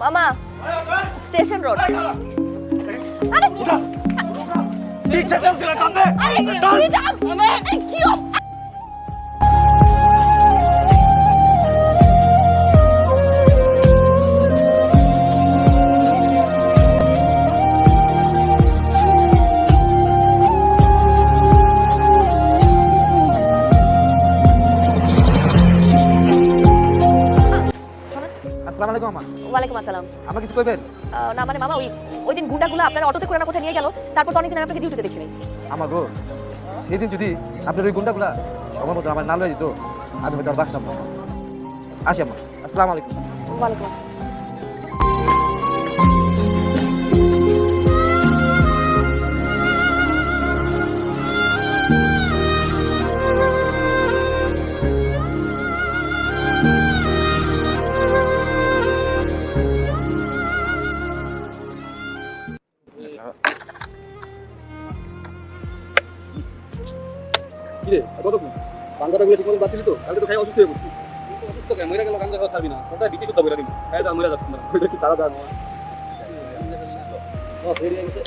মামা station road. আরে আসসালামু আলাইকুম আমা ওয়ালাইকুম আসসালাম। আমাকে কিছু কইবেন? না মানে মামা ওই ওই দিন গুন্ডাগুলো আপনার অটোতে করে না কোথায় নিয়ে গেল তারপর তো অনেকদিন আমি আপনাকে ডিউটিতে দেখিনি। আমার গো সেদিন যদি আপনার ওই গুন্ডাগুলো সময় মতো আমার না লয়ে যেত আমি হয়তো আর বাঁচতাম না। আসি আমা আসসালামু আলাইকুম। ওয়ালাইকুম আসসালাম। কিরে কতক্ষণ? বাংলাটা গুলো ঠিকমতো বাঁচলি তো? কালকে তো খাই অসুস্থ হয়ে পড়ছি। অসুস্থ কেন? মরে গেল গাঞ্জা খাওয়া ছাড়বি না। ওটা বিচি সুতা বেরাবি খাই তো মরে যাচ্ছে না। ওইটা কি সারা দাম ও বেরিয়ে গেছে।